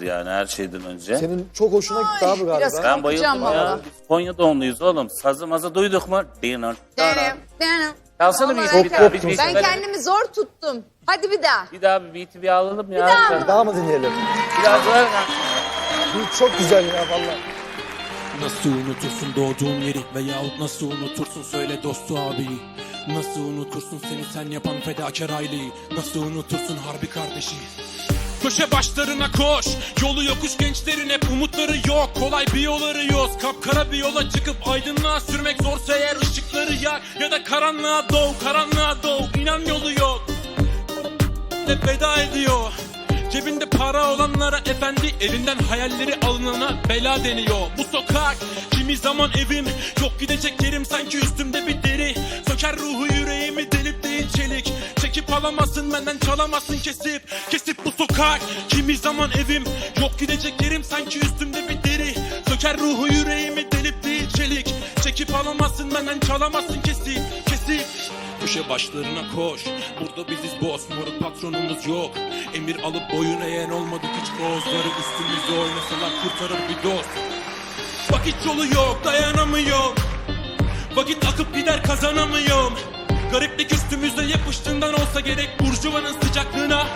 yani her şeyden önce. Senin çok hoşuna gitti abi galiba. biraz- Ben bayıldım Korkacağım ya. valla. Biz Konya doğumluyuz oğlum. Sazı mazı duyduk mu? Dinner, dinner. Çalsana bir, Vallahi bir daha. Bir, koptun bir, Ben bir, kendimi zor tuttum. Hadi bir daha. bir daha bir beat'i bir alalım ya. daha Sen- Daha mı dinleyelim? Biraz ver. Bu çok güzel ya valla. Nasıl unutursun doğduğun yeri veyahut nasıl unutursun söyle dostu abiyi Nasıl unutursun seni sen yapan fedakar aileyi Nasıl unutursun harbi kardeşi Köşe başlarına koş. Yolu yokuş gençlerin hep umutları yok. Kolay bir yol arıyoruz. Kapkara bir yola çıkıp aydınlığa sürmek zorsa eğer ışıkları yak. Ya da karanlığa doğ karanlığa doğ. İnan yolu yok. De veda ediyor. Cebinde para olanlara efendi Elinden hayalleri alınana bela deniyor. Bu sokak kimi zaman evim. Yok gidecek yerim sanki üstümde bir deri. Söker ruhu Çekip alamazsın benden çalamazsın kesip Kesip bu sokak. Kimi zaman evim Yok gidecek yerim sanki üstümde bir deri. Söker ruhu yüreğimi delip değil çelik. Çekip alamazsın benden çalamazsın kesip Kesip. Köşe başlarına koş Burada biziz boss moruk patronumuz yok. Emir alıp boyun eğen olmadık hiç kozları Üstümüzde oynasalar kurtarır bir dost. Vakit yolu yok dayanamıyorum. Vakit akıp gider kazanamıyorum. Gariplik üstümüzde yapıştığından olsa gerek Burjuvanın sıcaklığına.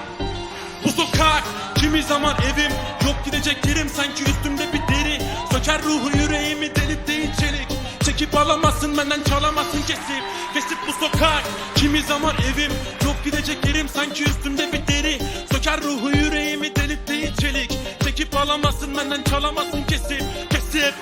Bu sokak kimi zaman evim. Yok gidecek yerim sanki üstümde bir deri. Söker ruhu yüreğimi delip değil çelik. Çekip alamazsın benden çalamazsın kesip. Kesip bu sokak kimi zaman evim. Yok gidecek yerim sanki üstümde bir deri. Söker ruhu yüreğimi delip değil çelik. Çekip alamazsın benden çalamazsın kesip. Kesip